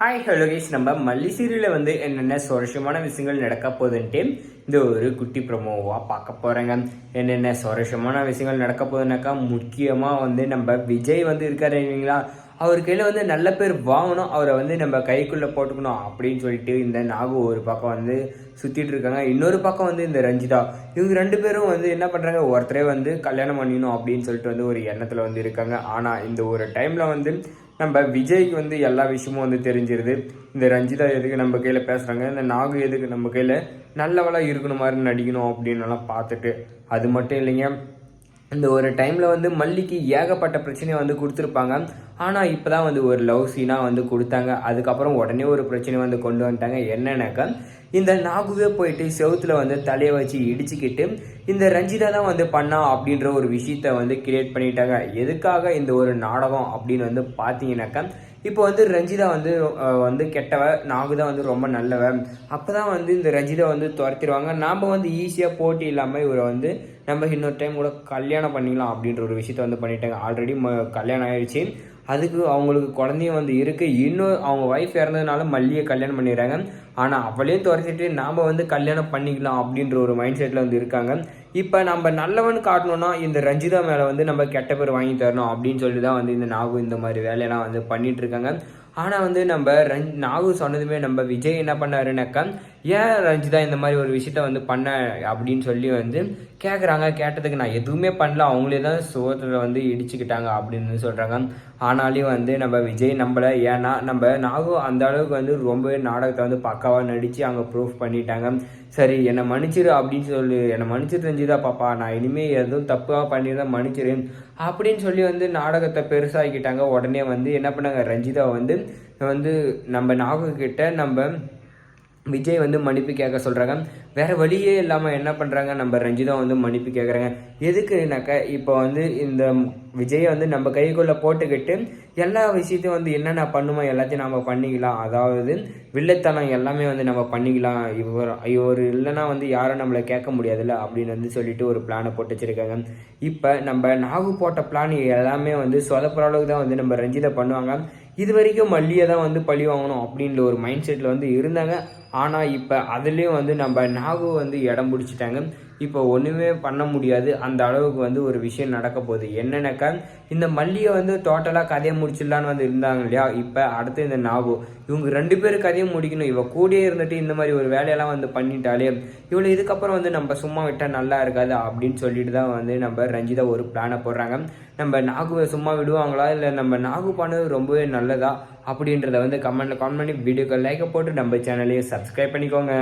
Hi hello case நம்ம மல்லி சீரியலில் வந்து என்னென்ன சுவாரஸ்யமான விஷயங்கள் நடக்க போகுதுன்ட்டு இந்த ஒரு குட்டி ப்ரமோவாக பார்க்க போகிறேங்க என்னென்ன சுவாரஸ்யமான விஷயங்கள் நடக்க போகுதுனாக்கா முக்கியமாக வந்து நம்ம விஜய் வந்து இருக்காரு இல்லைங்களா? அவர் கையில் வந்து நல்ல பேர் வாங்கணும். அவரை வந்து நம்ம கைக்குள்ளே போட்டுக்கணும் அப்படின்னு சொல்லிட்டு இந்த நாகு ஒரு பக்கம் வந்து சுற்றிட்டு இருக்காங்க. இன்னொரு பக்கம் வந்து இந்த ரஞ்சிதா. இவங்க ரெண்டு பேரும் வந்து என்ன பண்ணுறாங்க ஒருத்தரே வந்து கல்யாணம் பண்ணிக்கணும் அப்படின்னு சொல்லிட்டு வந்து ஒரு எண்ணத்தில் வந்து இருக்காங்க. ஆனால் இந்த ஒரு டைமில் வந்து நம்ம விஜய்க்கு வந்து எல்லா விஷயமும் வந்து தெரிஞ்சிருது. இந்த ரஞ்சிதா எதுக்கு நம்ம கையில் பேசுகிறாங்க இந்த நாகு எதுக்கு நம்ம கையில்? நல்லவளாக இருக்கணும் மாதிரி நடிக்கணும் அப்படின்னு எல்லாம் பார்த்துட்டு அது மட்டும் இல்லைங்க. இந்த ஒரு டைமில் வந்து மல்லிக்கு ஏகப்பட்ட பிரச்சனையை வந்து கொடுத்துருப்பாங்க. ஆனால் இப்போ தான் வந்து ஒரு லவ் சீனாக வந்து கொடுத்தாங்க. அதுக்கப்புறம் உடனே ஒரு பிரச்சனை வந்து கொண்டு வந்துட்டாங்க. என்னன்னாக்கா இந்த நாகுவே போயிட்டு செவுத்தில் வந்து தலையை வச்சு இடிச்சுக்கிட்டு இந்த ரஞ்சிதா தான் வந்து பண்ணா அப்படின்ற ஒரு விஷயத்த வந்து கிரியேட் பண்ணிட்டாங்க. எதுக்காக இந்த ஒரு நாடகம் அப்படின்னு வந்து பார்த்தீங்கன்னாக்கா இப்போ வந்து ரஞ்சிதா வந்து வந்து கெட்டவ நாகு தான் வந்து ரொம்ப நல்லவ. அப்போ தான் வந்து இந்த ரஞ்சிதா வந்து துரத்திடுவாங்க. நாம் வந்து ஈஸியாக போட்டி இல்லாமல் இவரை வந்து நம்ம இன்னொரு டைம் கூட கல்யாணம் பண்ணிக்கலாம் அப்படின்ற ஒரு விஷயத்த வந்து பண்ணிட்டாங்க. ஆல்ரெடி கல்யாணம் ஆயிடுச்சு அதுக்கு அவங்களுக்கு குழந்தையும் வந்து இருக்கு. இன்னும் அவங்க ஒய்ஃப் இறந்ததுனால மல்லியை கல்யாணம் பண்ணிடுறாங்க. ஆனால் அவளையும் துரத்திட்டு நாம் வந்து கல்யாணம் பண்ணிக்கலாம் அப்படின்ற ஒரு மைண்ட் செட்டில் வந்து இருக்காங்க. இப்போ நம்ம நல்லவன் காட்டணும்னா இந்த ரஞ்சிதா மேலே வந்து நம்ம கெட்ட பேர் வாங்கி தரணும் அப்படின்னு சொல்லி தான் வந்து இந்த நாகு இந்த மாதிரி வேலையெல்லாம் வந்து பண்ணிகிட்ருக்காங்க ஆனால் வந்து நம்ம ரஞ் நாகு சொன்னதுமே நம்ம விஜய் என்ன பண்ணாருனாக்கா ஏன் ரஞ்சிதா இந்த மாதிரி ஒரு விஷயத்த வந்து பண்ண அப்படின்னு சொல்லி வந்து கேட்குறாங்க கேட்டதுக்கு நான் எதுவுமே பண்ணல. அவங்களே தான் சுகத்தில் வந்து இடிச்சுக்கிட்டாங்க அப்படின்னு சொல்கிறாங்க ஆனாலையும் வந்து நம்ம விஜய் நம்பலை. ஏன்னா நம்ம நாகும் அந்த அளவுக்கு வந்து ரொம்பவே நாடகத்தை வந்து பக்காவாக நடித்து அங்கே ப்ரூஃப் பண்ணிட்டாங்க. சரி என்னை மன்னிச்சிரு அப்படின்னு சொல்லி. என்னை மன்னிச்சு ரஞ்சிதா பாப்பா. நான் இனிமேல் எதுவும் தப்பாக பண்ணியிருந்தா மன்னிச்சிரு அப்படின்னு சொல்லி வந்து நாடகத்தை பெருசாக்கிட்டாங்க. உடனே வந்து என்ன பண்ணாங்க? ரஞ்சிதா வந்து வந்து நம்ம நாகு கிட்ட நம்ம விஜய் வந்து மன்னிப்பு கேட்க சொல்கிறாங்க வேறு வழியே இல்லாமல் என்ன பண்ணுறாங்க நம்ம ரஞ்சிதா வந்து மன்னிப்பு கேட்குறாங்க எதுக்குனாக்கா இப்போ வந்து இந்த விஜயை வந்து நம்ம கைக்குள்ளே போட்டுக்கிட்டு எல்லா விஷயத்தையும் வந்து என்னென்ன பண்ணுமோ எல்லாத்தையும் நம்ம பண்ணிக்கலாம். அதாவது வில்லத்தனம் எல்லாமே வந்து நம்ம பண்ணிக்கலாம். இவர் இவர் இல்லைன்னா வந்து யாரும் நம்மளை கேட்க முடியாதுல்ல அப்படின்னு வந்து சொல்லிட்டு ஒரு பிளானை போட்டு வச்சிருக்காங்க. இப்போ நம்ம நாகு போட்ட பிளான் எல்லாமே வந்து சொதப்புற அளவுக்கு தான் வந்து நம்ம ரஞ்சிதா பண்ணுவாங்க. இது வரைக்கும் மல்லியை தான் வந்து பழி வாங்கணும் அப்படின்ற ஒரு மைண்ட் செட்டில் வந்து இருந்தாங்க. ஆனால் இப்போ அதுலேயும் வந்து நம்ம நாகு வந்து இடம் பிடிச்சிட்டாங்க. இப்போ ஒன்றுமே பண்ண முடியாது. அந்த அளவுக்கு வந்து ஒரு விஷயம் நடக்க போகுது. என்னன்னாக்கா இந்த மல்லியை வந்து டோட்டலாக கதையை முடிச்சிடலான்னு வந்து இருந்தாங்க இல்லையா? இப்போ அடுத்து இந்த நாகு. இவங்க ரெண்டு பேரும் கதையை முடிக்கணும். இவ கூடயே இருந்துட்டு இந்த மாதிரி ஒரு வேலையெல்லாம் வந்து பண்ணிட்டாலே இவ்வளோ இதுக்கப்புறம் வந்து நம்ம சும்மா விட்டால் நல்லா இருக்காது அப்படின்னு சொல்லிட்டு தான் வந்து நம்ம ரஞ்சிதா ஒரு பிளானை போடுறாங்க. நம்ம நாகுவை சும்மா விடுவாங்களா? இல்லை நம்ம நாகு பண்ணது ரொம்பவே நல்லதா? அப்படின்றத வந்து கமெண்ட்டில் கமெண்ட் பண்ணி வீடியோக்கு லைக்கை போட்டு நம்ம சேனலையும் சப்ஸ்கிரைப் பண்ணிக்கோங்க.